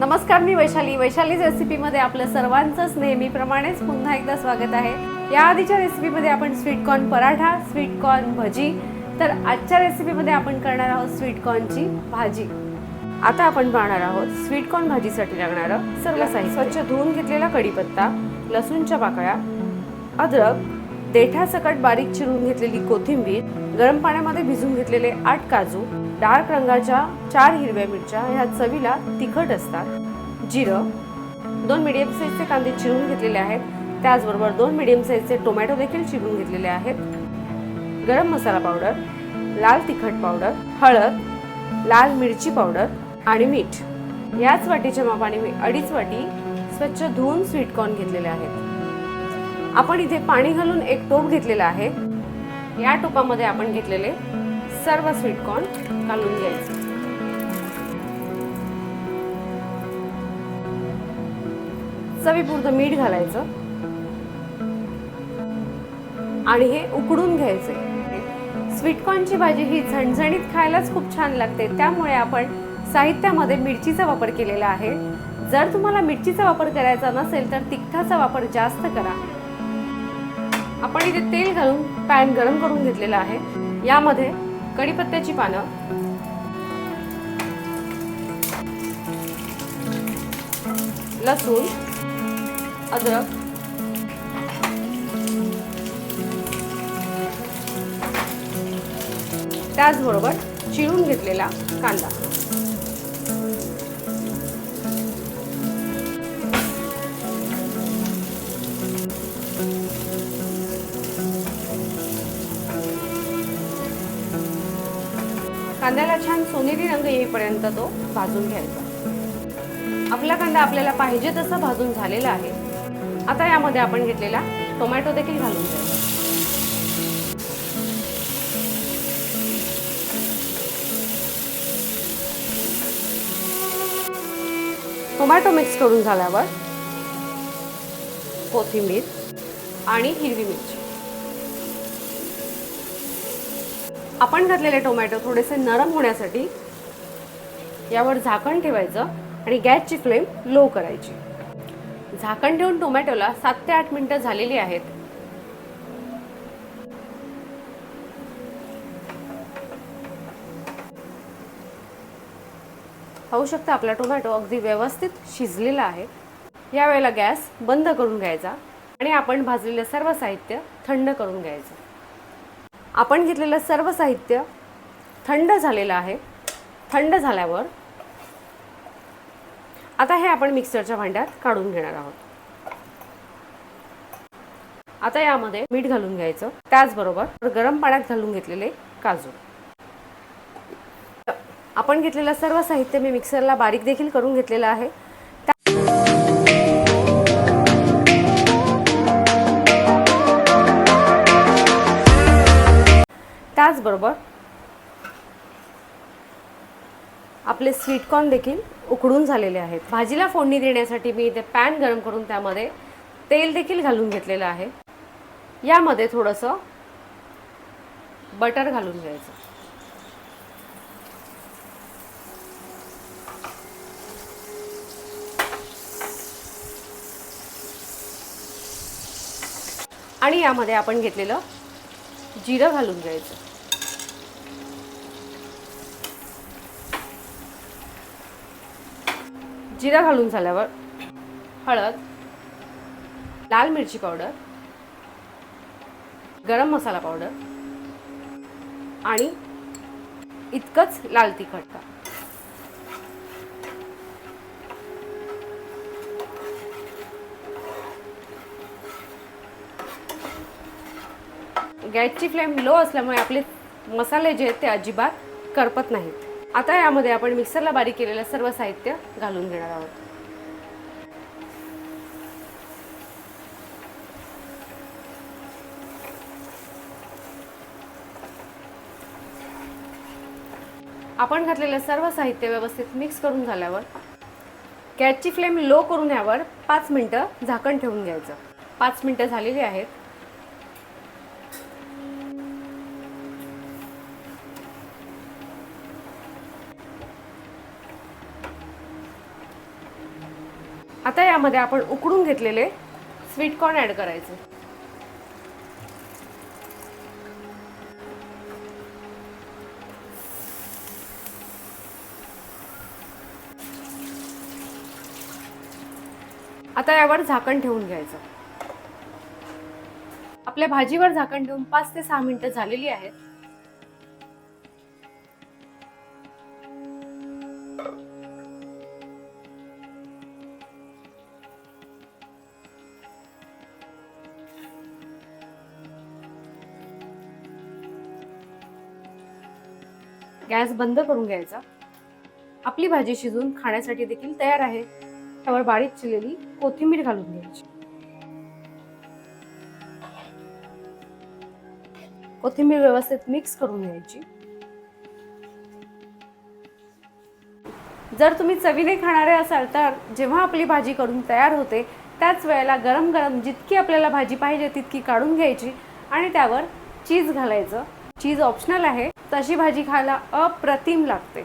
नमस्कार मी वैशाली. वैशालीज रेसिपीमध्ये आपलं सर्वांचंच नेहमीप्रमाणेच पुन्हा एकदा स्वागत आहे. या आधीच्या रेसिपीमध्ये आपण sweet corn paratha sweet corn bhaji तर आजच्या रेसिपीमध्ये आपण करणार आहोत स्वीट कॉर्नची भाजी. आता आपण पाहणार आहोत स्वीट कॉर्न भाजीसाठी लागणारं सर्व साहित्य. स्वच्छ धुवून घेतलेला कढीपत्ता लसूणच्या पाकळ्या अद्रक देठासकट बारीक चिरून घेतलेली कोथिंबीर गरम पाण्यामध्ये भिजून घेतलेले आठ काजू डार्क रंगाच्या चार हिरव्या मिरच्या ह्या चवीला तिखट असतात. जिरं दोन मिडियम साईजचे कांदे चिरून घेतलेले आहेत. त्याचबरोबर दोन मिडियम साईजचे टोमॅटो देखील चिरून घेतलेले आहेत. गरम मसाला पावडर लाल तिखट पावडर हळद लाल मिरची पावडर आणि मीठ. याच वाटीच्या मापाने मी अडीच वाटी स्वच्छ धुवून स्वीट कॉर्न घेतलेले आहेत. आपण इथे पाणी घालून एक टोप घेतलेला आहे. या टोपामध्ये आपण घेतलेले सर्व स्वीट कॉर्न घालून घ्यायचे. चवीपुरतं मीठ घालायचं. आणि हे उकडून घ्यायचे. स्वीटकॉर्नची भाजी ही झणझणीत खायलाच खूप छान लागते. त्यामुळे आपण साहित्यामध्ये मिरचीचा वापर केलेला आहे. जर तुम्हाला मिरचीचा वापर करायचा नसेल तर तिखटाचा वापर जास्त करा. आपण इथे तेल घालून पॅन गरम करून घेतलेला आहे. यामध्ये कढीपत्त्याची पानं. लसूण अद्रक. त्याचबरोबर चिरून घेतलेला कांदा. कांद्याला छान सोनेरी रंग येईपर्यंत तो भाजून घ्यायचा. आपला कांदा आपल्याला पाहिजे तसा भाजून झालेला आहे. आता यामध्ये आपण घेतलेला टोमॅटो देखील घालून घ्यायचा टोमॅटो मिक्स करून झाल्यावर कोथिंबीर आणि हिरवी मिरची. आपण घातलेले टोमॅटो थोडेसे नरम होण्यासाठी यावर झाकण ठेवायचं आणि गॅसची फ्लेम लो करायची. झाकण ठेवून टोमॅटोला सात ते आठ मिनिटं झालेली आहेत. पाहू शकता आपला टोमॅटो अगदी व्यवस्थित शिजलेला आहे. यावेळेला गॅस बंद करून घ्यायचा आणि आपण भाजलेलं सर्व साहित्य थंड करून घ्यायचं. आपण घेतलेलं सर्व साहित्य थंड झालेलं आहे. थंड झाल्यावर आता हे आपण मिक्सरच्या भांड्यात काढून घेणार आहोत. आता यामध्ये मीठ घालून घ्यायचं. त्याचबरोबर गरम पाण्यात घालून घेतलेले काजू. आपण घेतलेलं सर्व साहित्य मी मिक्सरला बारीक देखील करून घेतलेलं आहे. त्याचबरोबर आपले स्वीटकॉर्न देखील उकडून झालेले आहेत. भाजीला फोडणी देण्यासाठी मी इथे पॅन गरम करून त्यामध्ये तेल देखील घालून घेतलेलं आहे. यामध्ये थोडंसं बटर घालून घ्यायचं. आणि यामध्ये आपण घेतलेलं जिरं घालून घ्यायचं. जिरा घालून झाल्यावर हळद लाल मिरची पावडर गरम मसाला पावडर आणि इतकंच लाल तिखट. का गॅसची फ्लेम लो असल्यामुळे आपले मसाले जे आहेत ते अजिबात करपत नाहीत. आता यामध्ये आपण मिक्सरला बारीक केलेलं सर्व साहित्य घालून घेणार आहोत. आपण घातलेलं सर्व साहित्य व्यवस्थित मिक्स करून झाल्यावर गॅसची फ्लेम लो करून यावर पाच मिनटं झाकण ठेवून घ्यायचं. पाच मिनटं झालेली आहेत. आता यामध्ये आपण उकडून घेतलेले स्वीट कॉर्न ॲड करायचे. आता यावर झाकण ठेवून घ्यायचं. आपल्या भाजीवर झाकण ठेवून पाच ते सहा मिनिटं झालेली आहेत. गॅस बंद करून घ्यायचा. आपली भाजी शिजून खाण्यासाठी देखील तयार आहे. त्यावर बारीक चिरलेली कोथिंबीर घालून घ्यायची. कोथिंबीर व्यवस्थित मिक्स करून घ्यायची. जर तुम्ही चवीने खाणारे असाल तर जेव्हा आपली भाजी करून तयार होते त्याच वेळेला गरम गरम जितकी आपल्याला भाजी पाहिजे तितकी काढून घ्यायची आणि त्यावर चीज घालायचं. चीज ऑप्शनल आहे तशी भाजी खायला अप्रतिम लागते.